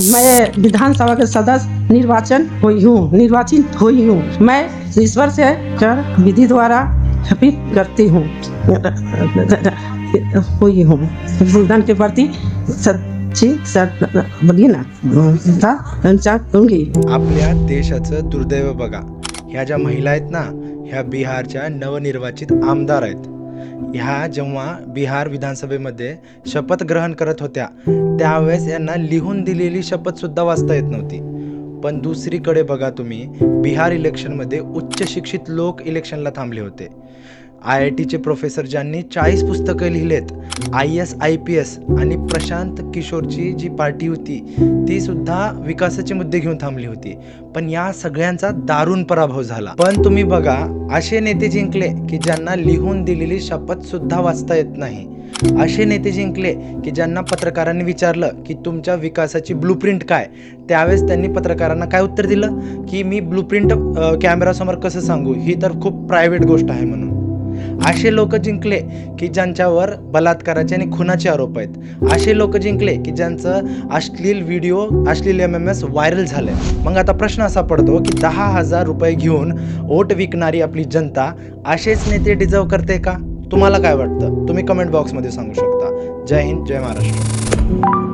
मैं विधानसभा के सदस्य निर्वाचन हुई हूँ निर्वाचित हुई हूँ। मैं ईश्वर से कर विधि द्वारा शपथ करती हूँ। हुई हूँ। संविधान के प्रति सच्ची सत बोलिए ना दूंगी आपल्या देशाचं दुर्दैव बघा. ह्या ज्या महिला आहेत ना ह्या बिहारच्या नवनिर्वाचित आमदार आहेत. ह्या जेव्हा बिहार विधानसभेमध्ये शपथ ग्रहण करत होत्या त्यावेळेस यांना लिहून दिलेली शपथ सुद्धा वाचता येत नव्हती. पण दुसरीकडे बघा तुम्ही बिहार इलेक्शनमध्ये उच्च शिक्षित लोक इलेक्शनला थांबले होते. आय आय टीचे प्रोफेसर ज्यांनी चाळीस पुस्तकं लिहिलेत I S I P S आणि प्रशांत किशोरची जी पार्टी होती ती सुद्धा विकासाचे मुद्दे घेऊन थांबली होती. पण या सगळ्यांचा दारुण पराभव झाला. पण तुम्ही बघा असे नेते जिंकले की ज्यांना लिहून दिलेली शपथ सुद्धा वाचता येत नाही. असे नेते जिंकले की ज्यांना पत्रकारांनी विचारलं की तुमच्या विकासाची ब्लूप्रिंट काय? त्यावेळेस त्यांनी पत्रकारांना काय उत्तर दिलं? की मी ब्लूप्रिंट कॅमेरासमोर कसं सांगू? ही तर खूप प्रायव्हेट गोष्ट आहे म्हणून. असे लोक जिंकले की ज्यांच्यावर बलात्काराचे आणि खुनाचे आरोप आहेत. असे लोक जिंकले की ज्यांचं अश्लील व्हिडिओ अश्लील एम एम एस व्हायरल झाले मग आता प्रश्न असा पडतो की दहा हजार रुपये घेऊन ओट विकणारी आपली जनता असेच नेते डिझर्व करते का? तुम्हाला काय वाटतं? तुम्ही कमेंट बॉक्समध्ये सांगू शकता. जय हिंद जय महाराष्ट्र.